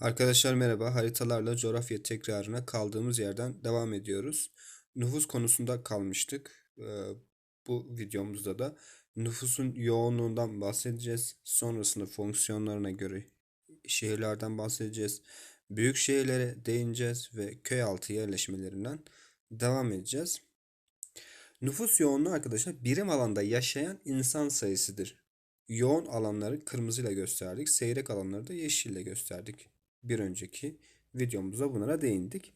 Arkadaşlar merhaba. Haritalarla coğrafya tekrarına kaldığımız yerden devam ediyoruz. Nüfus konusunda kalmıştık. Ee, bu videomuzda da nüfusun yoğunluğundan bahsedeceğiz. Sonrasında fonksiyonlarına göre şehirlerden bahsedeceğiz. Büyük şehirlere değineceğiz ve köy altı yerleşmelerinden devam edeceğiz. Nüfus yoğunluğu arkadaşlar birim alanda yaşayan insan sayısıdır. Yoğun alanları kırmızıyla gösterdik, seyrek alanları da yeşille gösterdik bir önceki videomuzda bunlara değindik.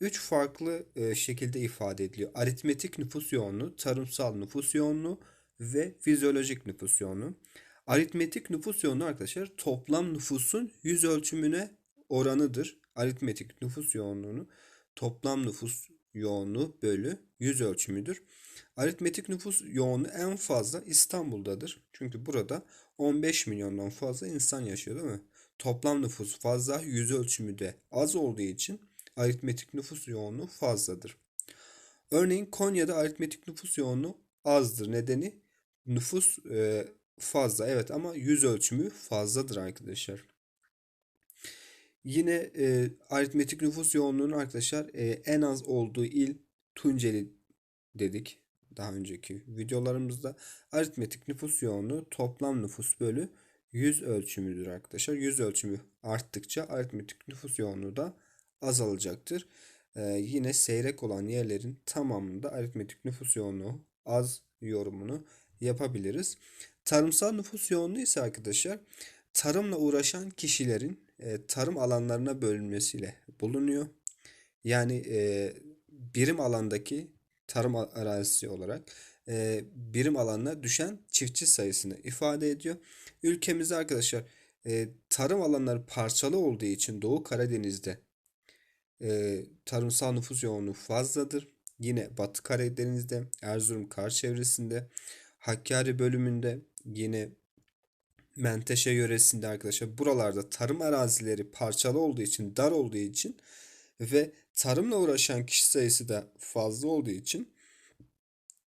Üç farklı e, şekilde ifade ediliyor. Aritmetik nüfus yoğunluğu, tarımsal nüfus yoğunluğu ve fizyolojik nüfus yoğunluğu. Aritmetik nüfus yoğunluğu arkadaşlar toplam nüfusun yüz ölçümüne oranıdır. Aritmetik nüfus yoğunluğunu toplam nüfus yoğunluğu bölü yüz ölçümüdür. Aritmetik nüfus yoğunluğu en fazla İstanbul'dadır. Çünkü burada 15 milyondan fazla insan yaşıyor değil mi? Toplam nüfus fazla, yüz ölçümü de az olduğu için aritmetik nüfus yoğunluğu fazladır. Örneğin Konya'da aritmetik nüfus yoğunluğu azdır. Nedeni nüfus e, fazla evet ama yüz ölçümü fazladır arkadaşlar. Yine e, aritmetik nüfus yoğunluğunun arkadaşlar e, en az olduğu il Tunceli dedik daha önceki videolarımızda. Aritmetik nüfus yoğunluğu toplam nüfus bölü yüz ölçümüdür arkadaşlar. Yüz ölçümü arttıkça aritmetik nüfus yoğunluğu da azalacaktır. Ee, yine seyrek olan yerlerin tamamında aritmetik nüfus yoğunluğu az yorumunu yapabiliriz. Tarımsal nüfus yoğunluğu ise arkadaşlar tarımla uğraşan kişilerin e, tarım alanlarına bölünmesiyle bulunuyor. Yani e, birim alandaki tarım arazisi olarak e, birim alanına düşen çiftçi sayısını ifade ediyor. Ülkemizde arkadaşlar e, tarım alanları parçalı olduğu için Doğu Karadeniz'de e, tarımsal nüfus yoğunluğu fazladır. Yine Batı Karadeniz'de, Erzurum Kar çevresinde, Hakkari bölümünde, yine Menteşe yöresinde arkadaşlar buralarda tarım arazileri parçalı olduğu için, dar olduğu için ve tarımla uğraşan kişi sayısı da fazla olduğu için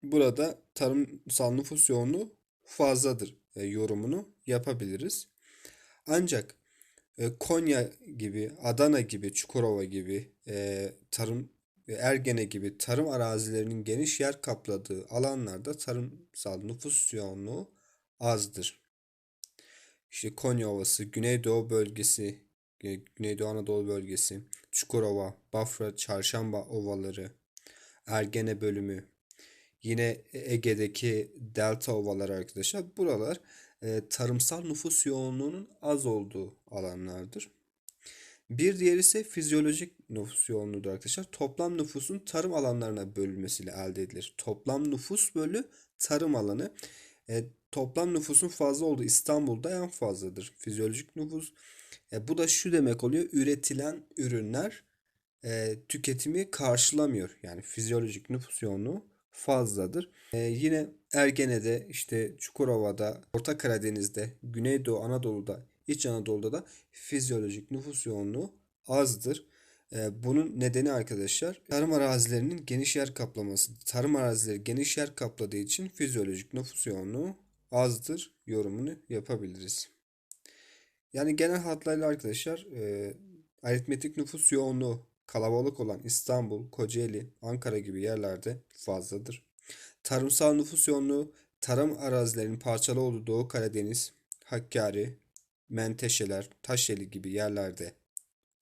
burada tarımsal nüfus yoğunluğu fazladır e, yorumunu yapabiliriz. Ancak e, Konya gibi, Adana gibi, Çukurova gibi e, tarım Ergene gibi tarım arazilerinin geniş yer kapladığı alanlarda tarımsal nüfus yoğunluğu azdır. İşte Konya Ovası, Güneydoğu bölgesi, Güneydoğu Anadolu bölgesi, Çukurova, Bafra, Çarşamba ovaları, Ergene bölümü, Yine Ege'deki delta ovaları arkadaşlar. Buralar e, tarımsal nüfus yoğunluğunun az olduğu alanlardır. Bir diğer ise fizyolojik nüfus yoğunluğudur arkadaşlar. Toplam nüfusun tarım alanlarına bölünmesiyle elde edilir. Toplam nüfus bölü tarım alanı. E, toplam nüfusun fazla olduğu İstanbul'da en fazladır. Fizyolojik nüfus. E, bu da şu demek oluyor. Üretilen ürünler e, tüketimi karşılamıyor. Yani fizyolojik nüfus yoğunluğu fazladır. Ee, yine Ergene'de, işte Çukurova'da, Orta Karadeniz'de, Güneydoğu Anadolu'da, İç Anadolu'da da fizyolojik nüfus yoğunluğu azdır. Ee, bunun nedeni arkadaşlar tarım arazilerinin geniş yer kaplaması. Tarım arazileri geniş yer kapladığı için fizyolojik nüfus yoğunluğu azdır yorumunu yapabiliriz. Yani genel hatlarıyla arkadaşlar e, aritmetik nüfus yoğunluğu kalabalık olan İstanbul, Kocaeli, Ankara gibi yerlerde fazladır. Tarımsal nüfus yoğunluğu tarım arazilerinin parçalı olduğu Doğu Karadeniz, Hakkari, Menteşeler, Taşeli gibi yerlerde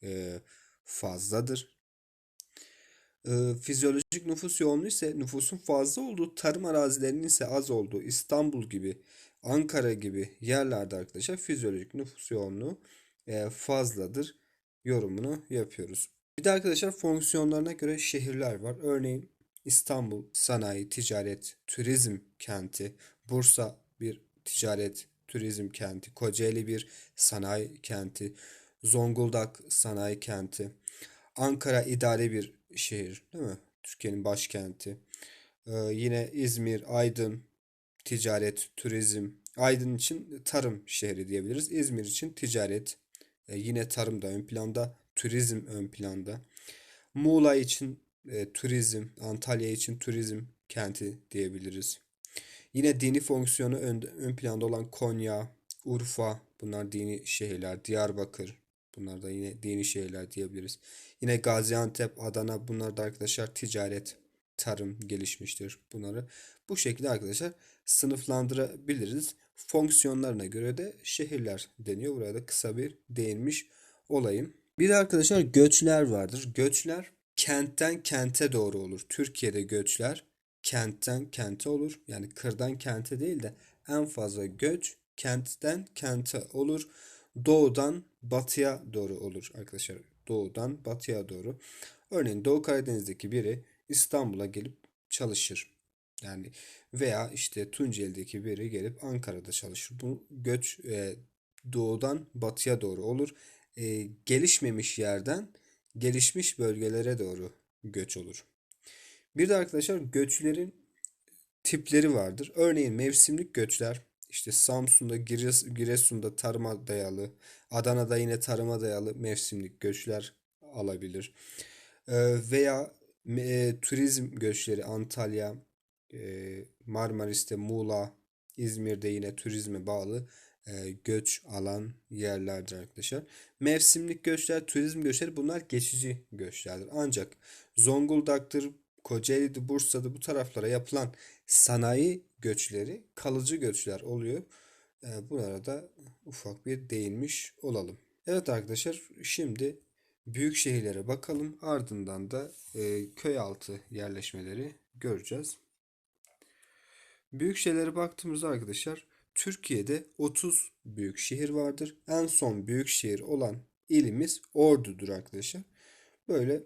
e, fazladır. E, fizyolojik nüfus yoğunluğu ise nüfusun fazla olduğu tarım arazilerinin ise az olduğu İstanbul gibi, Ankara gibi yerlerde arkadaşlar fizyolojik nüfus yoğunluğu e, fazladır yorumunu yapıyoruz. Bir de arkadaşlar fonksiyonlarına göre şehirler var. Örneğin İstanbul sanayi, ticaret, turizm kenti, Bursa bir ticaret, turizm kenti, Kocaeli bir sanayi kenti, Zonguldak sanayi kenti, Ankara idare bir şehir değil mi? Türkiye'nin başkenti. Ee, yine İzmir, Aydın, ticaret, turizm. Aydın için tarım şehri diyebiliriz. İzmir için ticaret, e, yine tarım da ön planda turizm ön planda. Muğla için e, turizm, Antalya için turizm kenti diyebiliriz. Yine dini fonksiyonu ön, ön planda olan Konya, Urfa bunlar dini şehirler. Diyarbakır Bunlar da yine dini şehirler diyebiliriz. Yine Gaziantep, Adana bunlar da arkadaşlar ticaret, tarım gelişmiştir. Bunları bu şekilde arkadaşlar sınıflandırabiliriz. Fonksiyonlarına göre de şehirler deniyor. Burada kısa bir değinmiş olayım. Bir de arkadaşlar göçler vardır. Göçler kentten kente doğru olur. Türkiye'de göçler kentten kente olur. Yani kırdan kente değil de en fazla göç kentten kente olur. Doğudan batıya doğru olur arkadaşlar. Doğudan batıya doğru. Örneğin Doğu Karadeniz'deki biri İstanbul'a gelip çalışır. Yani veya işte Tunceli'deki biri gelip Ankara'da çalışır. Bu göç e, doğudan batıya doğru olur. E, gelişmemiş yerden gelişmiş bölgelere doğru göç olur. Bir de arkadaşlar göçlerin tipleri vardır. Örneğin mevsimlik göçler işte Samsun'da, Gires- Giresun'da tarıma dayalı, Adana'da yine tarıma dayalı mevsimlik göçler alabilir. Ee, veya e, turizm göçleri Antalya, e, Marmaris'te, Muğla, İzmir'de yine turizme bağlı e, göç alan yerlerdir arkadaşlar. Mevsimlik göçler, turizm göçleri bunlar geçici göçlerdir. Ancak Zonguldak'tır, Kocaeli'de, Bursa'da bu taraflara yapılan sanayi göçleri kalıcı göçler oluyor. E, bunlara da ufak bir değinmiş olalım. Evet arkadaşlar şimdi büyük şehirlere bakalım. Ardından da e, köy altı yerleşmeleri göreceğiz. Büyük şehirlere baktığımızda arkadaşlar Türkiye'de 30 büyük şehir vardır. En son büyük şehir olan ilimiz Ordu'dur arkadaşlar. Böyle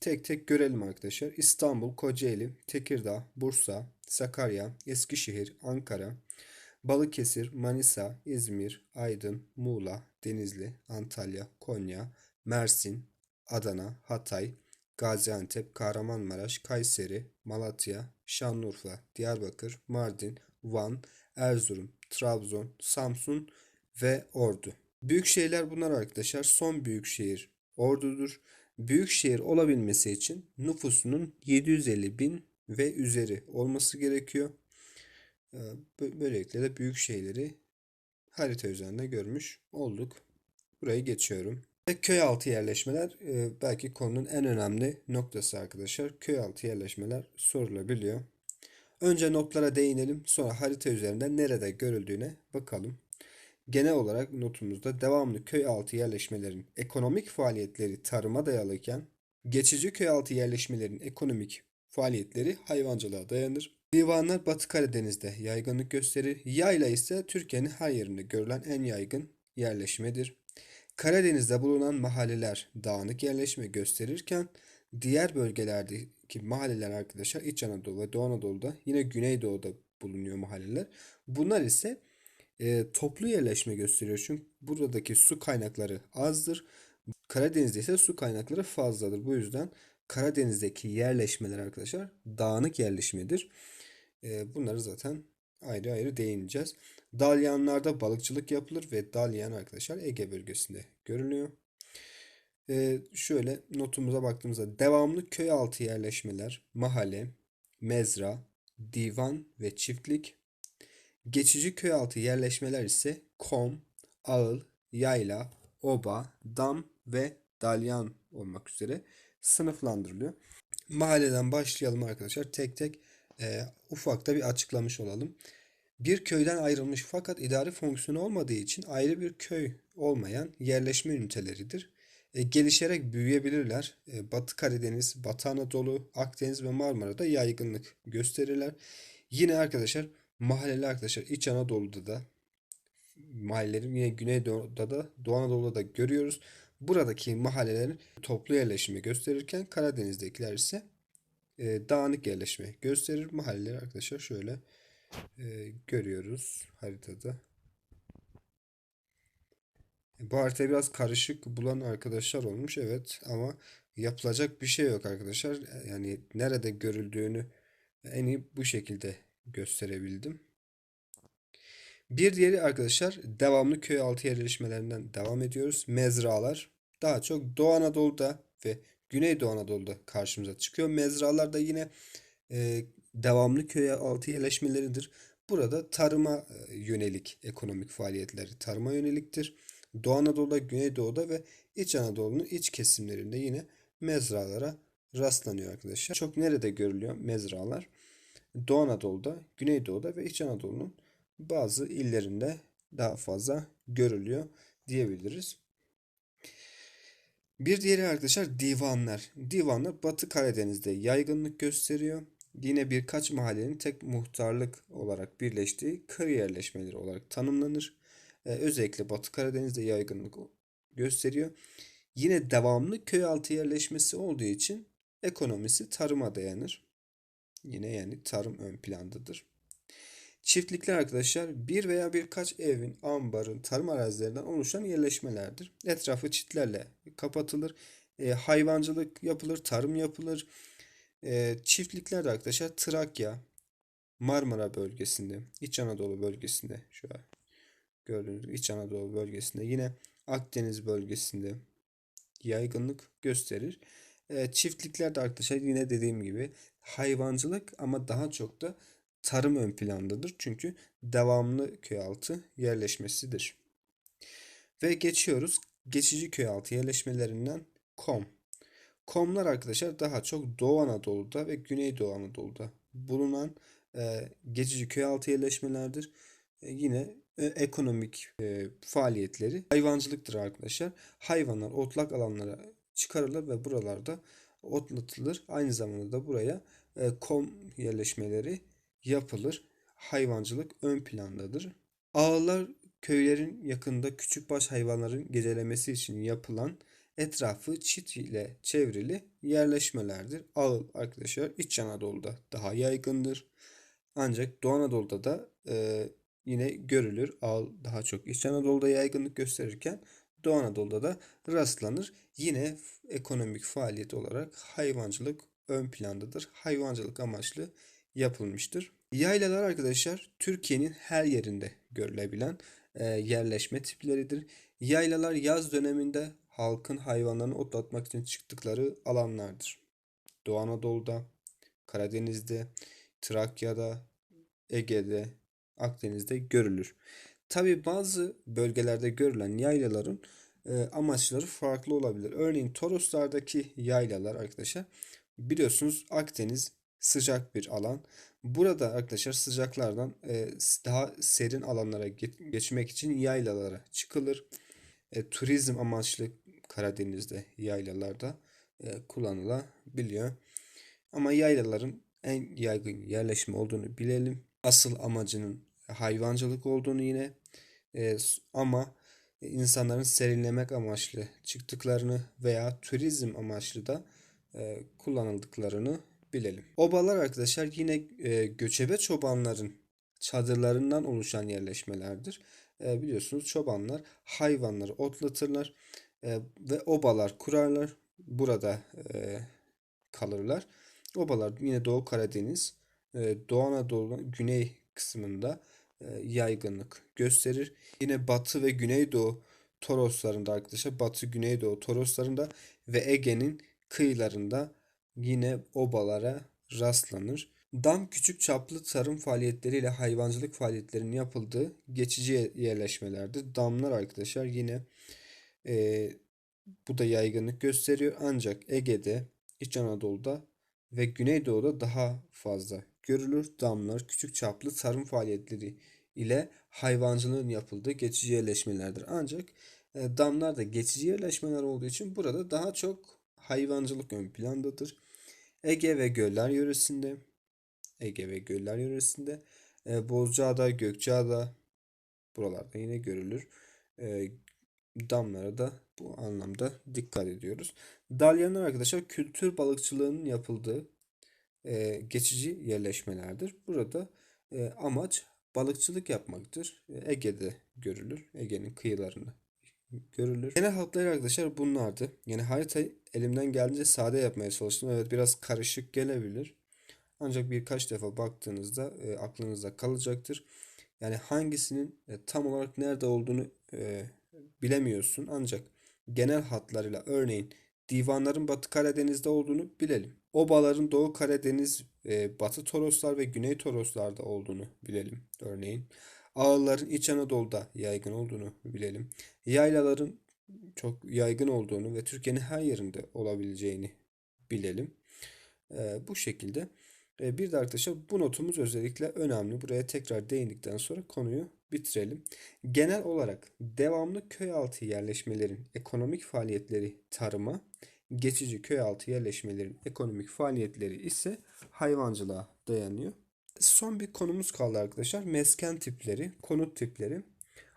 tek tek görelim arkadaşlar. İstanbul, Kocaeli, Tekirdağ, Bursa, Sakarya, Eskişehir, Ankara, Balıkesir, Manisa, İzmir, Aydın, Muğla, Denizli, Antalya, Konya, Mersin, Adana, Hatay, Gaziantep, Kahramanmaraş, Kayseri, Malatya, Şanlıurfa, Diyarbakır, Mardin, Van, Erzurum, Trabzon, Samsun ve Ordu. Büyük şehirler bunlar arkadaşlar. Son büyük şehir Ordu'dur. Büyük şehir olabilmesi için nüfusunun 750 bin ve üzeri olması gerekiyor. Ee, böylelikle de büyük şehirleri harita üzerinde görmüş olduk. Burayı geçiyorum. Ve köy altı yerleşmeler e, belki konunun en önemli noktası arkadaşlar. Köy altı yerleşmeler sorulabiliyor. Önce notlara değinelim. Sonra harita üzerinde nerede görüldüğüne bakalım. Genel olarak notumuzda devamlı köy altı yerleşmelerin ekonomik faaliyetleri tarıma dayalıken geçici köy altı yerleşmelerin ekonomik faaliyetleri hayvancılığa dayanır. Divanlar Batı Karadeniz'de yaygınlık gösterir. Yayla ise Türkiye'nin her yerinde görülen en yaygın yerleşmedir. Karadeniz'de bulunan mahalleler dağınık yerleşme gösterirken diğer bölgelerdeki mahalleler arkadaşlar İç Anadolu ve Doğu Anadolu'da yine Güneydoğu'da bulunuyor mahalleler. Bunlar ise e, toplu yerleşme gösteriyor. Çünkü buradaki su kaynakları azdır. Karadeniz'de ise su kaynakları fazladır. Bu yüzden Karadeniz'deki yerleşmeler arkadaşlar dağınık yerleşmedir. E, bunları zaten ayrı ayrı değineceğiz. Dalyanlarda balıkçılık yapılır ve dalyan arkadaşlar Ege bölgesinde görülüyor. Ee, şöyle notumuza baktığımızda devamlı köy altı yerleşmeler, mahalle, mezra, divan ve çiftlik. Geçici köy altı yerleşmeler ise kom, ağıl, yayla, oba, dam ve dalyan olmak üzere sınıflandırılıyor. Mahalleden başlayalım arkadaşlar. Tek tek e, ufakta bir açıklamış olalım. Bir köyden ayrılmış fakat idari fonksiyonu olmadığı için ayrı bir köy olmayan yerleşme üniteleridir. E, gelişerek büyüyebilirler. E, Batı Karadeniz, Batı Anadolu, Akdeniz ve Marmara'da yaygınlık gösterirler. Yine arkadaşlar mahalleli arkadaşlar İç Anadolu'da da mahallelerin yine Güneydoğu'da da Doğu Anadolu'da da görüyoruz. Buradaki mahallelerin toplu yerleşimi gösterirken Karadeniz'dekiler ise e, dağınık yerleşme gösterir. Mahalleler arkadaşlar şöyle e, görüyoruz haritada. Bu harita biraz karışık bulan arkadaşlar olmuş evet ama yapılacak bir şey yok arkadaşlar. Yani nerede görüldüğünü en iyi bu şekilde gösterebildim. Bir diğeri arkadaşlar devamlı köy altı yerleşmelerinden devam ediyoruz. Mezralar daha çok Doğu Anadolu'da ve Güneydoğu Anadolu'da karşımıza çıkıyor. Mezralar da yine e, devamlı köy altı yerleşmeleridir. Burada tarıma e, yönelik ekonomik faaliyetleri tarıma yöneliktir. Doğu Anadolu'da, Güneydoğu'da ve İç Anadolu'nun iç kesimlerinde yine mezralara rastlanıyor arkadaşlar. Çok nerede görülüyor mezralar? Doğu Anadolu'da, Güneydoğu'da ve İç Anadolu'nun bazı illerinde daha fazla görülüyor diyebiliriz. Bir diğeri arkadaşlar divanlar. Divanlar Batı Karadeniz'de yaygınlık gösteriyor. Yine birkaç mahallenin tek muhtarlık olarak birleştiği kır yerleşmeleri olarak tanımlanır. Ee, özellikle Batı Karadeniz'de yaygınlık gösteriyor. Yine devamlı köy altı yerleşmesi olduğu için ekonomisi tarıma dayanır. Yine yani tarım ön plandadır. Çiftlikler arkadaşlar bir veya birkaç evin, ambarın, tarım arazilerinden oluşan yerleşmelerdir. Etrafı çitlerle kapatılır. E, hayvancılık yapılır, tarım yapılır. E, çiftlikler arkadaşlar Trakya, Marmara bölgesinde, İç Anadolu bölgesinde şu an gördüğünüz gibi İç Anadolu bölgesinde yine Akdeniz bölgesinde yaygınlık gösterir. E, çiftlikler de arkadaşlar yine dediğim gibi hayvancılık ama daha çok da tarım ön plandadır. Çünkü devamlı köy altı yerleşmesidir. Ve geçiyoruz geçici köy altı yerleşmelerinden Kom. Komlar arkadaşlar daha çok Doğu Anadolu'da ve Güneydoğu Anadolu'da bulunan e, geçici köy altı yerleşmelerdir. E, yine ekonomik e, faaliyetleri hayvancılıktır arkadaşlar. Hayvanlar otlak alanlara çıkarılır ve buralarda otlatılır. Aynı zamanda da buraya e, kom yerleşmeleri yapılır. Hayvancılık ön plandadır. Ağlar köylerin yakında küçükbaş hayvanların gecelemesi için yapılan etrafı çit ile çevrili yerleşmelerdir. Ağıl arkadaşlar İç Anadolu'da daha yaygındır. Ancak Doğu Anadolu'da da e, yine görülür. Ağıl daha çok İç Anadolu'da yaygınlık gösterirken Doğu Anadolu'da da rastlanır. Yine ekonomik faaliyet olarak hayvancılık ön plandadır. Hayvancılık amaçlı yapılmıştır. Yaylalar arkadaşlar Türkiye'nin her yerinde görülebilen e, yerleşme tipleridir. Yaylalar yaz döneminde halkın hayvanlarını otlatmak için çıktıkları alanlardır. Doğu Anadolu'da, Karadeniz'de, Trakya'da, Ege'de, Akdeniz'de görülür. Tabi bazı bölgelerde görülen yaylaların e, amaçları farklı olabilir. Örneğin Toroslardaki yaylalar arkadaşlar biliyorsunuz Akdeniz sıcak bir alan. Burada arkadaşlar sıcaklardan e, daha serin alanlara geçmek için yaylalara çıkılır. E, turizm amaçlı Karadeniz'de yaylalarda kullanılabiliyor. Ama yaylaların en yaygın yerleşme olduğunu bilelim. Asıl amacının hayvancılık olduğunu yine e, ama insanların serinlemek amaçlı çıktıklarını veya turizm amaçlı da e, kullanıldıklarını bilelim. Obalar arkadaşlar yine e, göçebe çobanların çadırlarından oluşan yerleşmelerdir. E, biliyorsunuz çobanlar hayvanları otlatırlar e, ve obalar kurarlar. Burada e, kalırlar. Obalar yine Doğu Karadeniz, e, Doğu Anadolu güney kısmında yaygınlık gösterir. Yine Batı ve Güneydoğu Toroslarında arkadaşlar Batı Güneydoğu Toroslarında ve Ege'nin kıyılarında yine obalara rastlanır. Dam küçük çaplı tarım faaliyetleriyle hayvancılık faaliyetlerinin yapıldığı geçici yerleşmelerdir. Damlar arkadaşlar yine e, bu da yaygınlık gösteriyor. Ancak Ege'de, İç Anadolu'da ve Güneydoğu'da daha fazla görülür. Damlar küçük çaplı tarım faaliyetleri ile hayvancılığın yapıldığı geçici yerleşmelerdir. Ancak e, damlar da geçici yerleşmeler olduğu için burada daha çok hayvancılık ön plandadır. Ege ve Göller yöresinde Ege ve Göller yöresinde e, Bozcaada, Gökçeada buralarda yine görülür. E, damlara da bu anlamda dikkat ediyoruz. Dalyanlar arkadaşlar kültür balıkçılığının yapıldığı e, geçici yerleşmelerdir. Burada e, amaç balıkçılık yapmaktır. Ege'de görülür. Ege'nin kıyılarında görülür. Genel hatları arkadaşlar bunlardı. Yani harita elimden geldiğince sade yapmaya çalıştım. Evet biraz karışık gelebilir. Ancak birkaç defa baktığınızda e, aklınızda kalacaktır. Yani hangisinin e, tam olarak nerede olduğunu e, bilemiyorsun. Ancak genel hatlarıyla örneğin divanların Batı Karadeniz'de olduğunu bilelim. Obaların Doğu Karadeniz, e, Batı Toroslar ve Güney Toroslar'da olduğunu bilelim örneğin. Ağılların İç Anadolu'da yaygın olduğunu bilelim. Yaylaların çok yaygın olduğunu ve Türkiye'nin her yerinde olabileceğini bilelim. Ee, bu şekilde. Ee, bir de arkadaşlar bu notumuz özellikle önemli. Buraya tekrar değindikten sonra konuyu bitirelim. Genel olarak devamlı köy altı yerleşmelerin ekonomik faaliyetleri tarıma, geçici köy altı yerleşmelerin ekonomik faaliyetleri ise hayvancılığa dayanıyor. Son bir konumuz kaldı arkadaşlar. Mesken tipleri, konut tipleri.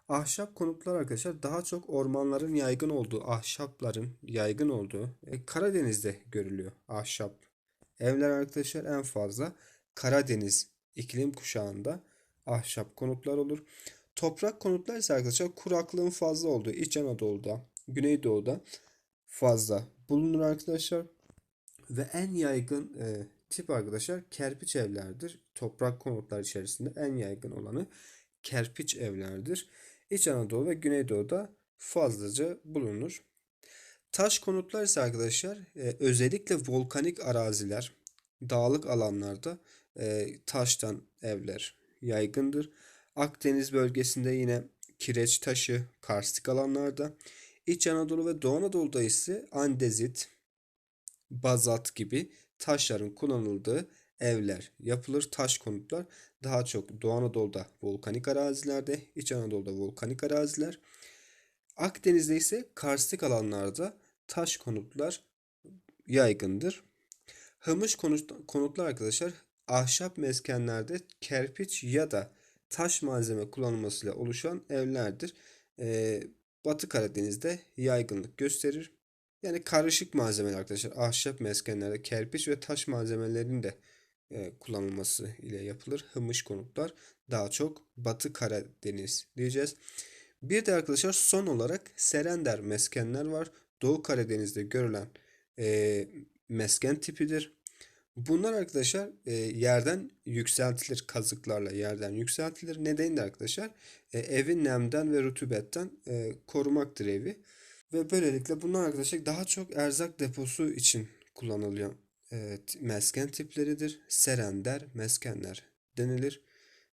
Ahşap konutlar arkadaşlar daha çok ormanların yaygın olduğu, ahşapların yaygın olduğu e, Karadeniz'de görülüyor ahşap evler arkadaşlar en fazla Karadeniz iklim kuşağında ahşap konutlar olur. Toprak konutlar ise arkadaşlar kuraklığın fazla olduğu İç Anadolu'da, Güneydoğu'da fazla bulunur arkadaşlar. Ve en yaygın e, tip arkadaşlar kerpiç evlerdir. Toprak konutlar içerisinde en yaygın olanı kerpiç evlerdir. İç Anadolu ve Güneydoğu'da fazlaca bulunur. Taş konutlar ise arkadaşlar e, özellikle volkanik araziler, dağlık alanlarda e, taştan evler yaygındır. Akdeniz bölgesinde yine kireç taşı, karstik alanlarda. İç Anadolu ve Doğu Anadolu'da ise andezit, bazalt gibi taşların kullanıldığı evler yapılır. Taş konutlar daha çok Doğu Anadolu'da volkanik arazilerde, İç Anadolu'da volkanik araziler. Akdeniz'de ise karstik alanlarda taş konutlar yaygındır. Hımış konutlar arkadaşlar ahşap meskenlerde kerpiç ya da taş malzeme kullanılmasıyla oluşan evlerdir. Ee, Batı Karadeniz'de yaygınlık gösterir. Yani karışık malzemeler arkadaşlar. Ahşap meskenlerde kerpiç ve taş malzemelerinin de e, kullanılması ile yapılır. Hımış konutlar daha çok Batı Karadeniz diyeceğiz. Bir de arkadaşlar son olarak Serender meskenler var. Doğu Karadeniz'de görülen e, mesken tipidir. Bunlar arkadaşlar e, yerden yükseltilir kazıklarla yerden yükseltilir. Nedeni de arkadaşlar e, evi nemden ve rutubetten e, korumaktır evi. Ve böylelikle bunlar arkadaşlar daha çok erzak deposu için kullanılıyor. E, mesken tipleridir. Serender meskenler denilir.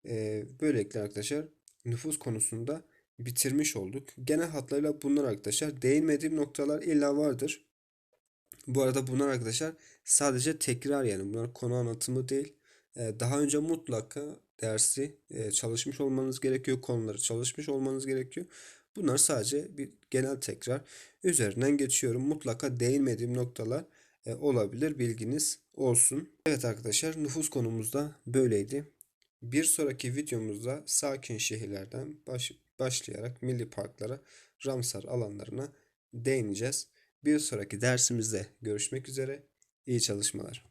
E, böylelikle arkadaşlar nüfus konusunda bitirmiş olduk. Genel hatlarıyla bunlar arkadaşlar. Değinmediğim noktalar illa vardır. Bu arada bunlar arkadaşlar sadece tekrar yani bunlar konu anlatımı değil. Ee, daha önce mutlaka dersi e, çalışmış olmanız gerekiyor. Konuları çalışmış olmanız gerekiyor. Bunlar sadece bir genel tekrar. Üzerinden geçiyorum. Mutlaka değinmediğim noktalar e, olabilir. Bilginiz olsun. Evet arkadaşlar nüfus konumuzda böyleydi. Bir sonraki videomuzda sakin şehirlerden baş, başlayarak milli parklara, Ramsar alanlarına değineceğiz. Bir sonraki dersimizde görüşmek üzere. İyi çalışmalar.